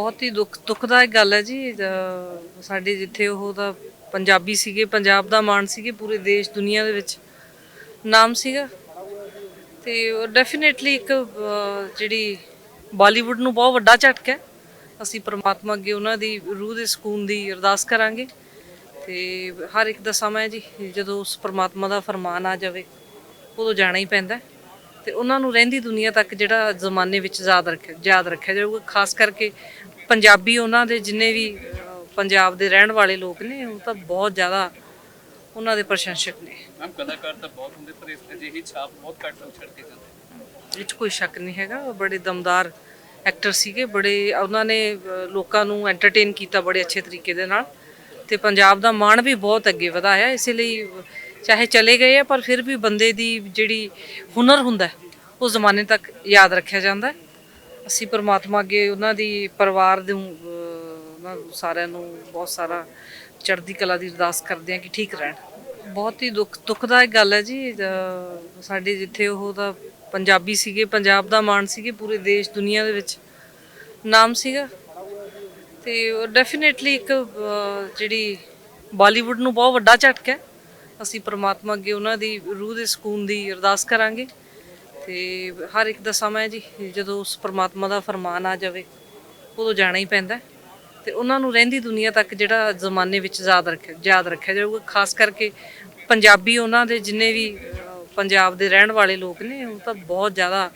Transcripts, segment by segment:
ਬਹੁਤ ਹੀ ਦੁੱਖ ਦੁੱਖਦਾਇਕ ਗੱਲ ਹੈ ਜੀ। ਅਹ ਸਾਡੇ ਜਿੱਥੇ ਉਹ ਤਾਂ ਪੰਜਾਬੀ ਸੀਗੇ ਪੰਜਾਬ ਦਾ ਮਾਣ ਸੀਗੇ ਪੂਰੇ ਦੇਸ਼ ਦੁਨੀਆ ਦੇ ਵਿੱਚ ਨਾਮ ਸੀਗਾ। ਤੇ ਡੈਫੀਨੇਟਲੀ ਇੱਕ ਅਹ, ਜਿਹੜੀ ਬਾਲੀਵੁੱਡ ਨੂੰ ਬਹੁਤ ਵੱਡਾ ਝਟਕਾ ਹੈ। ਅਸੀਂ ਪ੍ਰਮਾਤਮਾ ਅੱਗੇ ਉਹਨਾਂ ਦੀ ਰੂਹ ਦੇ ਸਕੂਨ ਦੀ ਅਰਦਾਸ ਕਰਾਂਗੇ। ਤੇ ਹਰ ਇੱਕ ਦਾ ਸਮਾਂ ਹੈ ਜੀ ਜਦੋਂ ਉਸ ਪ੍ਰਮਾਤਮਾ ਦਾ ਫਰਮਾਨ ਆ ਜਾਵੇ ਉਦੋਂ ਜਾਣਾ ਹੀ ਪੈਂਦਾ ਹੈ। ਤੇ ਉਹਨਾਂ ਨੂੰ ਰਹਿੰਦੀ ਦੁਨੀਆ ਤੱਕ ਜਿਹੜਾ ਜ਼ਮਾਨੇ ਵਿੱਚ ਯਾਦ ਰੱਖਿਆ ਯਾਦ ਰੱਖਿਆ ਜਾਊਗਾ ਖਾਸ ਕਰਕੇ ਪੰਜਾਬੀ ਉਹਨਾਂ ਦੇ ਜਿੰਨੇ ਵੀ ਪੰਜਾਬ ਦੇ ਰਹਿਣ ਵਾਲੇ ਲੋਕ ਨੇ ਉਹ ਤਾਂ ਬਹੁਤ ਜ਼ਿਆਦਾ ਉਹਨਾਂ ਦੇ ਪ੍ਰਸ਼ੰਸਕ ਨੇ। ਮੈਮ ਕਲਾਕਾਰ ਤਾਂ ਬਹੁਤ ਹੁੰਦੇ ਪਰ ਇਸ ਅਜਿਹੀ ਛਾਪ ਬਹੁਤ ਘੱਟ ਛੱਡ ਕੇ ਜਾਂਦੇ। ਇਹ 'ਚ ਕੋਈ ਸ਼ੱਕ ਨਹੀਂ ਹੈਗਾ। ਉਹ ਬੜੇ ਦਮਦਾਰ ਐਕਟਰ ਸੀਗੇ ਬੜੇ ਉਹਨਾਂ ਨੇ ਲੋਕਾਂ ਨੂੰ ਐਂਟਰਟੇਨ ਕੀਤਾ ਬੜੇ ਅੱਛੇ ਤਰੀਕੇ ਦੇ ਨਾਲ। ਤੇ ਪੰਜਾਬ ਦਾ ਮਾਣ ਵੀ ਬਹੁਤ ਅੱਗੇ ਵਧਾਇਆ। ਇਸੇ ਲਈ ਚਾਹੇ ਚਲੇ ਗਏ ਆ ਪਰ ਫਿਰ ਵੀ ਬੰਦੇ ਦੀ ਜਿਹੜੀ ਹੁਨਰ ਹੁੰਦਾ ਉਹ ਜ਼ਮਾਨੇ ਤੱਕ ਯਾਦ ਰੱਖਿਆ ਜਾਂਦਾ ਹੈ। ਅਸੀਂ ਪ੍ਰਮਾਤਮਾ ਅੱਗੇ ਉਹਨਾਂ ਦੀ ਪਰਿਵਾਰ ਦੇ ਉਹਨਾਂ ਸਾਰਿਆਂ ਨੂੰ ਬਹੁਤ ਸਾਰਾ ਚੜ੍ਹਦੀ ਕਲਾ ਦੀ ਅਰਦਾਸ ਕਰਦੇ ਹਾਂ ਕਿ ਠੀਕ ਰਹਿਣ। ਬਹੁਤ ਹੀ ਦੁੱਖ, ਦੁੱਖਦਾਇਕ ਗੱਲ ਹੈ ਜੀ ਸਾਡੇ ਜਿੱਥੇ ਉਹ ਤਾਂ ਪੰਜਾਬੀ ਸੀਗੇ, ਪੰਜਾਬ ਦਾ ਮਾਣ ਸੀਗੇ, ਪੂਰੇ ਦੇਸ਼, ਦੁਨੀਆ ਦੇ ਵਿੱਚ ਨਾਮ ਸੀਗਾ। ਤੇ ਡੈਫੀਨਿਟਲੀ ਇੱਕ ਜਿਹੜੀ ਬਾਲੀਵੁੱਡ ਨੂੰ ਬਹੁਤ ਵੱਡਾ ਝਟਕਾ ਹੈ। ਅਸੀਂ ਪ੍ਰਮਾਤਮਾ ਅੱਗੇ ਉਹਨਾਂ ਦੀ ਰੂਹ ਦੇ ਸਕੂਨ ਦੀ ਅਰਦਾਸ ਕਰਾਂਗੇ। ਤੇ ਹਰ ਇੱਕ ਦਾ ਸਮਾਂ ਹੈ ਜੀ। ਜਦੋਂ ਉਸ ਪ੍ਰਮਾਤਮਾ ਦਾ ਫਰਮਾਨ ਆ ਜਾਵੇ ਉਦੋਂ ਜਾਣਾ ਹੀ ਪੈਂਦਾ। ਤੇ ਉਹਨਾਂ ਨੂੰ ਰਹਿੰਦੀ ਦੁਨੀਆ ਤੱਕ ਜਿਹੜਾ ਜ਼ਮਾਨੇ ਵਿੱਚ ਯਾਦ ਰੱਖਿਆ ਯਾਦ ਰੱਖਿਆ ਜਾਊਗਾ। ਖਾਸ ਕਰਕੇ ਪੰਜਾਬੀ ਉਹਨਾਂ ਦੇ ਜਿੰਨੇ ਵੀ ਅਹ, ਪੰਜਾਬ ਦੇ ਰਹਿਣ ਵਾਲੇ ਲੋਕ ਨੇ ਉਹ ਤਾਂ ਬਹੁਤ ਜ਼ਿਆਦਾ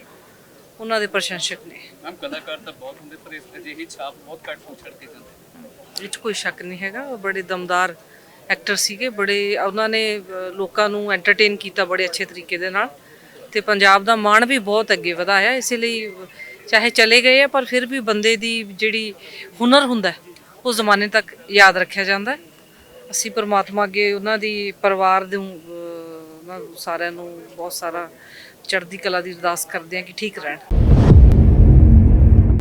ਉਹਨਾਂ ਦੇ ਪ੍ਰਸ਼ੰਸਕ ਨੇ। ਮੈਮ ਕਲਾਕਾਰ ਤਾਂ ਬਹੁਤ ਹੁੰਦੇ ਪਰ ਇਸ ਅਜਿਹੀ ਛਾਪ ਬਹੁਤ ਘੱਟ ਨੂੰ ਛੱਡ ਕੇ ਜਾਂਦੇ। ਇਹ 'ਚ ਕੋਈ ਸ਼ੱਕ ਨਹੀਂ ਹੈਗਾ। ਉਹ ਬੜੇ ਦਮਦਾਰ ਐਕਟਰ ਸੀਗੇ ਬੜੇ ਉਹਨਾਂ ਨੇ ਅਹ, ਲੋਕਾਂ ਨੂੰ ਐਂਟਰਟੇਨ ਕੀਤਾ ਬੜੇ ਅੱਛੇ ਤਰੀਕੇ ਦੇ ਨਾਲ। ਤੇ ਪੰਜਾਬ ਦਾ ਮਾਣ ਵੀ ਬਹੁਤ ਅੱਗੇ ਵਧਾਇਆ, ਇਸ ਲਈ ਚਾਹੇ ਚਲੇ ਗਏ ਆ, ਪਰ ਫਿਰ ਵੀ ਬੰਦੇ ਦੀ ਜਿਹੜੀ ਹੁਨਰ ਹੁੰਦਾ ਉਹ ਜ਼ਮਾਨੇ ਤੱਕ ਯਾਦ ਰੱਖਿਆ ਜਾਂਦਾ ਅਸੀਂ ਪਰਮਾਤਮਾ ਅੱਗੇ ਉਹਨਾਂ ਦੀ ਪਰਿਵਾਰ ਦੇ ਉਹਨਾਂ ਸਾਰਿਆਂ ਨੂੰ ਬਹੁਤ ਸਾਰਾ ਚੜ੍ਹਦੀ ਕਲਾ ਦੀ ਅਰਦਾਸ ਕਰਦੇ ਹਾਂ ਕਿ ਠੀਕ ਰਹਿਣ।